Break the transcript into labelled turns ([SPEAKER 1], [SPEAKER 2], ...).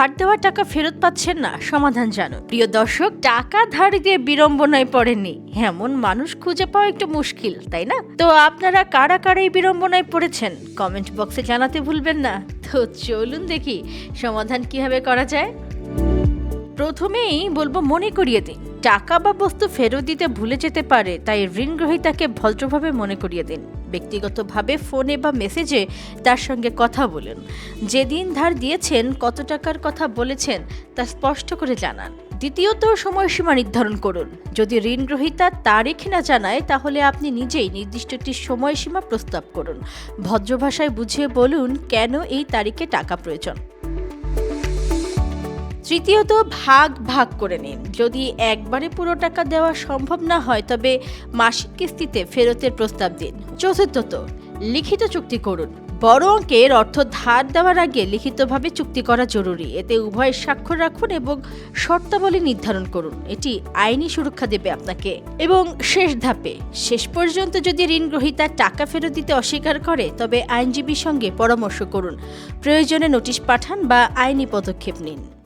[SPEAKER 1] ধার দেওয়া টাকা ফেরত পাচ্ছেন না, সমাধান জানুন। প্রিয় দর্শক, টাকা ধার দিয়ে বিড়ম্বনায় পড়েননি। এমন মানুষ খুঁজে পাওয়া একটু মুশকিল, তাই না? তো আপনারা কারা কারা এই বিড়ম্বনায় পড়েছেন? কমেন্ট বক্সে জানাতে ভুলবেন না। তো চলুন দেখি, সমাধান কীভাবে করা যায়। প্রথমেই বলব, মনে করিয়ে দিন। টাকা বা বস্তু ফেরত দিতে ভুলে যেতে পারে, তাই ঋণগ্রহীতাকে ভদ্রভাবে মনে করিয়ে দিন। ব্যক্তিগতভাবে ফোনে বা মেসেজে তার সঙ্গে কথা বলুন। যেদিন ধার দিয়েছেন, কত টাকার কথা বলেছেন, তা স্পষ্ট করে জানান। দ্বিতীয়ত, সময়সীমা নির্ধারণ করুন। যদি ঋণ গ্রহীতা তারিখ না জানায়, তাহলে আপনি নিজেই নির্দিষ্ট একটি সময়সীমা প্রস্তাব করুন। ভদ্র ভাষায় বুঝিয়ে বলুন, কেন এই তারিখে টাকা প্রয়োজন? তৃতীয়ত ভাগ ভাগ করে নিন। যদি একবারে পুরো টাকা দেওয়া সম্ভব না হয়, তবে মাসিক কিস্তিতে ফেরতের প্রস্তাব দিন। চতুর্থত, লিখিত চুক্তি করুন। বড় অঙ্কের অর্থ ধার দেওয়ার আগে লিখিতভাবে চুক্তি করা জরুরি। এতে উভয় স্বাক্ষর রাখুন এবং শর্তাবলী নির্ধারণ করুন। এটি আইনি সুরক্ষা দেবে আপনাকে। এবং শেষ ধাপে, শেষ পর্যন্ত যদি ঋণ গ্রহীতা টাকা ফেরত দিতে অস্বীকার করে, তবে আইনজীবীর সঙ্গে পরামর্শ করুন। প্রয়োজনে নোটিশ পাঠান বা আইনি পদক্ষেপ নিন।